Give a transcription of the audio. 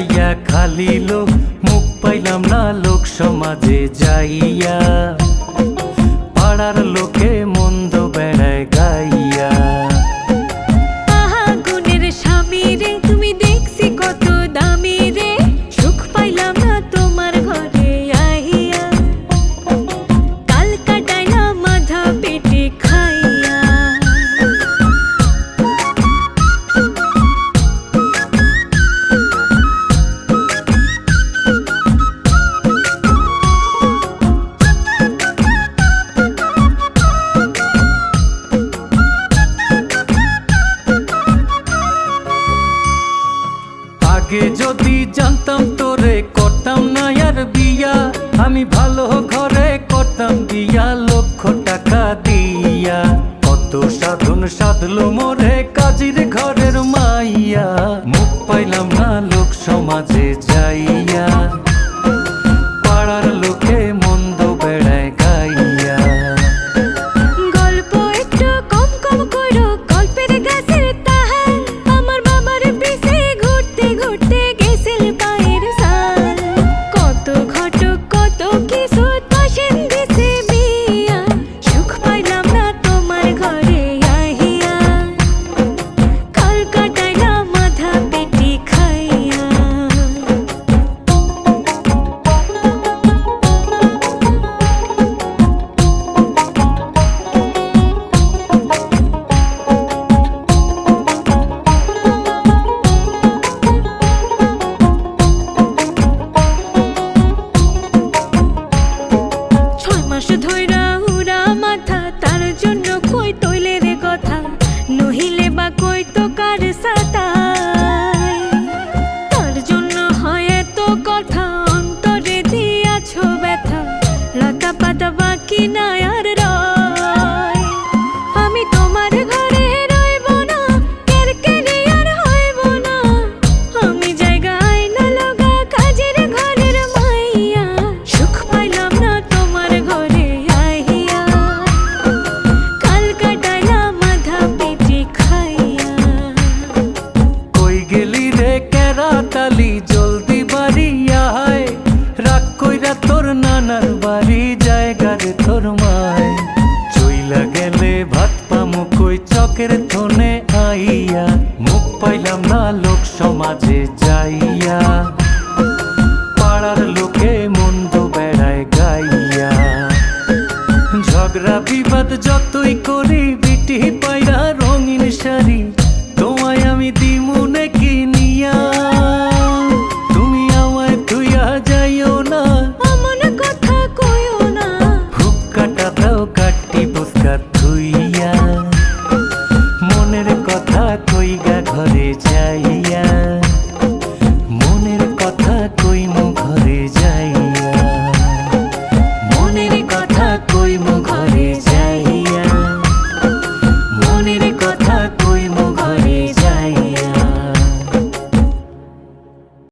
হারাইয়া খালি লোক মুখ পাইলাম না লোক সমাজে যাইয়া। পাড়ার লোকে মন্দ আগে যদি জানতাম তোরে করতাম না আর বিয়া। আমি ভালো ঘরে করতাম বিয়া, লক্ষ টাকা দিয়া। কত সাধন সাধলো মোরে কাজের ঘরের মাইয়া। মুখ পাইলাম না লোক সমাজে যাইয়া। নাই বেতনে আইয়া, মুখ পাইলাম না লোক সমাজে যাইয়া। পাড়ার লোকে মন্দ বেড়ায় গাইয়া। ঝগড়া, বিবাদ যতই করি, বিটি পাইরা রঙিন শাড়ি, তোমায় আমি দিমু কথা কইগা ঘরে যাই।